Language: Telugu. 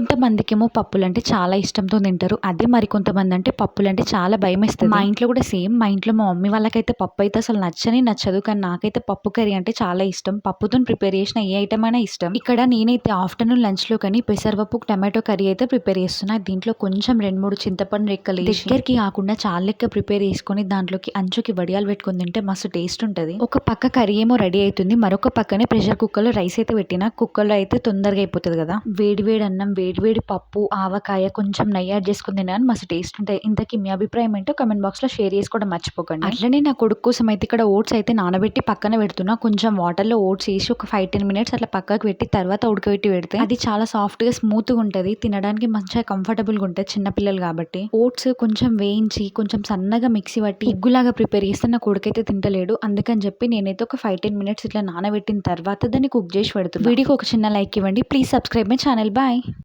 కొంతమందికేమో పప్పులంటే చాలా ఇష్టంతో తింటారు. అదే మరి కొంతమంది అంటే పప్పులంటే చాలా భయం వేస్తుంది మా ఇంట్లో కూడా సేమ్ మా ఇంట్లో మా మమ్మీ వాళ్ళకైతే పప్పు అయితే అసలు నచ్చని నచ్చదు. కానీ నాకైతే పప్పు కర్రీ అంటే చాలా ఇష్టం. పప్పుతో ప్రిపేర్ చేసిన ఏ ఐటమ్ అయినా ఇష్టం. ఇక్కడ నేనైతే ఆఫ్టర్నూన్ లంచ్లో కానీ పెసరపప్పు టమాటో కర్రీ అయితే ప్రిపేర్ చేస్తున్నా. దీంట్లో కొంచెం రెండు మూడు చింతపండు రెక్కలు దగ్గరికి కాకుండా చాలా లెక్క ప్రిపేర్ చేసుకొని దాంట్లోకి అంచుకి వడియాలు పెట్టుకొని తింటే మస్తు టేస్ట్ ఉంటుంది. ఒక పక్క కర్రీ ఏమో రెడీ అవుతుంది. మరొక పక్కనే ప్రెషర్ కుక్కర్లో రైస్ అయితే పెట్టిన కుక్కర్లో అయితే తొందరగా అయిపోతుంది కదా. వేడి వేడి అన్నం వేడి వేడి పప్పు ఆవకాయ కొంచెం నెయ్యి యాడ్ చేసుకుని తిన్నాను మస్తు టేస్ట్ ఉంటాయి. ఇంతకీ మీ అభిప్రాయం ఏంటో కమెంట్ బాక్స్లో షేర్ చేసుకోవడం మర్చిపోకండి. అట్లనే నా కొడుకు కోసం అయితే ఇక్కడ ఓట్స్ అయితే నానబెట్టి పక్కన పెడుతున్నా. కొంచెం వాటర్లో ఓట్స్ వేసి ఒక ఫైవ్ టెన్ మినిట్స్ అట్లా పక్కకు పెట్టి తర్వాత ఉడకబెట్టి పెడితే అది చాలా సాఫ్ట్గా స్మూత్గా ఉంటుంది. తినడానికి మంచిగా కంఫర్టబుల్గా ఉంటుంది చిన్నపిల్లలు కాబట్టి. ఓట్స్ కొంచెం వేయించి కొంచెం సన్నగా మిక్సీ పట్టి ఇగ్గులాగా ప్రిపేర్ చేస్తే నా కొడుకైతే తింటలేడు. అందుకని చెప్పి నేనైతే ఒక ఫైవ్ టెన్ మినిట్స్ ఇట్లా నానబెట్టిన తర్వాత దాన్ని కుక్ చేసి పెడుతున్నాను వీడియోకి ఒక చిన్న లైక్ ఇవ్వండి. Please subscribe my channel bye